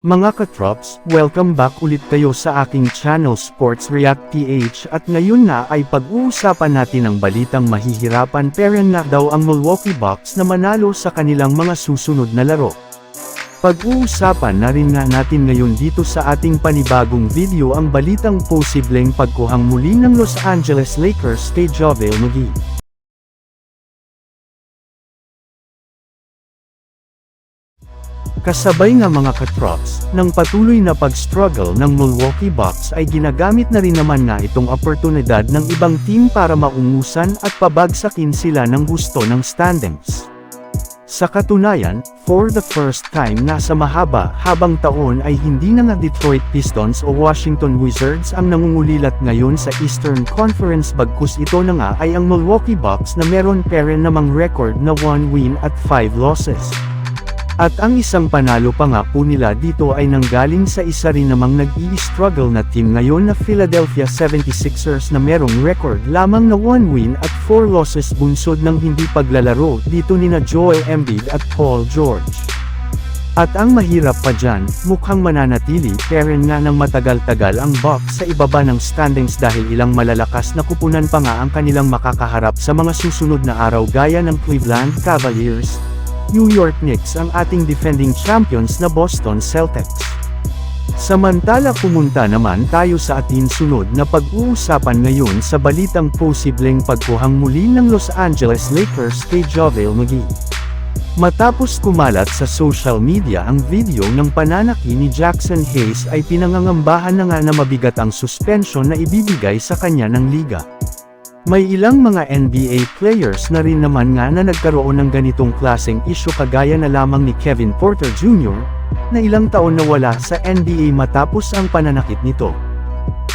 Mga katrops, welcome back ulit kayo sa aking channel Sports React PH at ngayon na ay pag-uusapan natin ang balitang mahihirapan pero na daw ang Milwaukee Bucks na manalo sa kanilang mga susunod na laro. Pag-uusapan na rin nga natin ngayon dito sa ating panibagong video ang balitang posibleng pagkuhang muli ng Los Angeles Lakers kay Jovel McGee. Kasabay nga mga katrops, ng patuloy na pag-struggle ng Milwaukee Bucks ay ginagamit na rin naman nga itong oportunidad ng ibang team para maungusan at pabagsakin sila ng gusto ng standings. Sa katunayan, for the first time na sa mahaba habang taon ay hindi na nga Detroit Pistons o Washington Wizards ang nangungulilat ngayon sa Eastern Conference bagkus ito na nga ay ang Milwaukee Bucks na meron peren namang record na 1 win at 5 losses. At ang isang panalo pa nga po nila dito ay nanggaling sa isa rin namang nag-i-struggle na team ngayon na Philadelphia 76ers na merong record lamang na 1 win at 4 losses bunsod ng hindi paglalaro dito nina Joel Embiid at Paul George. At ang mahirap pa dyan, mukhang mananatili peren nga ng matagal-tagal ang Bucks sa ibaba ng standings dahil ilang malalakas na kupunan pa nga ang kanilang makakaharap sa mga susunod na araw gaya ng Cleveland Cavaliers, New York Knicks ang ating defending champions na Boston Celtics. Samantala pumunta naman tayo sa ating sunod na pag-uusapan ngayon sa balitang posibleng pagkuhang muli ng Los Angeles Lakers kay Jovel McGee. Matapos kumalat sa social media ang video ng pananaki ni Jackson Hayes ay pinangangambahan na nga na mabigat ang suspension na ibibigay sa kanya ng liga. May ilang mga NBA players na rin naman nga na nagkaroon ng ganitong klaseng issue kagaya na lamang ni Kevin Porter Jr., na ilang taon na wala sa NBA matapos ang pananakit nito.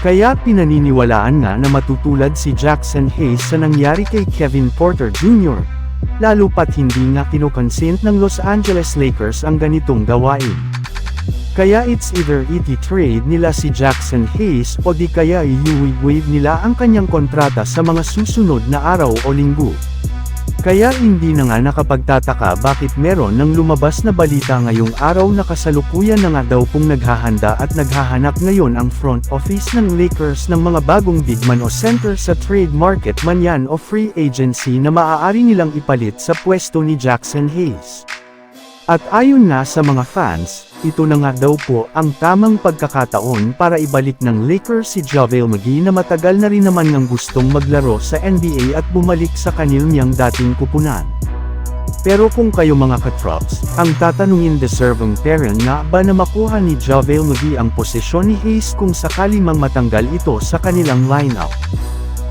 Kaya pinaniniwalaan nga na matutulad si Jackson Hayes sa nangyari kay Kevin Porter Jr., lalo pat hindi nga kinokonsent ng Los Angeles Lakers ang ganitong gawain. Kaya it's either iti-trade nila si Jackson Hayes o di kaya i-waive nila ang kanyang kontrata sa mga susunod na araw o linggo. Kaya hindi na nga nakapagtataka bakit meron ng lumabas na balita ngayong araw na kasalukuyan na nga daw pong naghahanda at naghahanap ngayon ang front office ng Lakers ng mga bagong big man o center sa trade market man yan o free agency na maaari nilang ipalit sa pwesto ni Jackson Hayes. At ayon nga sa mga fans, ito na nga daw po ang tamang pagkakataon para ibalik ng Lakers si Javel McGee na matagal na rin naman ng gustong maglaro sa NBA at bumalik sa kanil niyang dating kupunan. Pero kung kayo mga katrops, ang tatanungin deserving parent nga ba na makuha ni Javel McGee ang posisyon ni Hayes kung sakali mang matanggal ito sa kanilang lineup.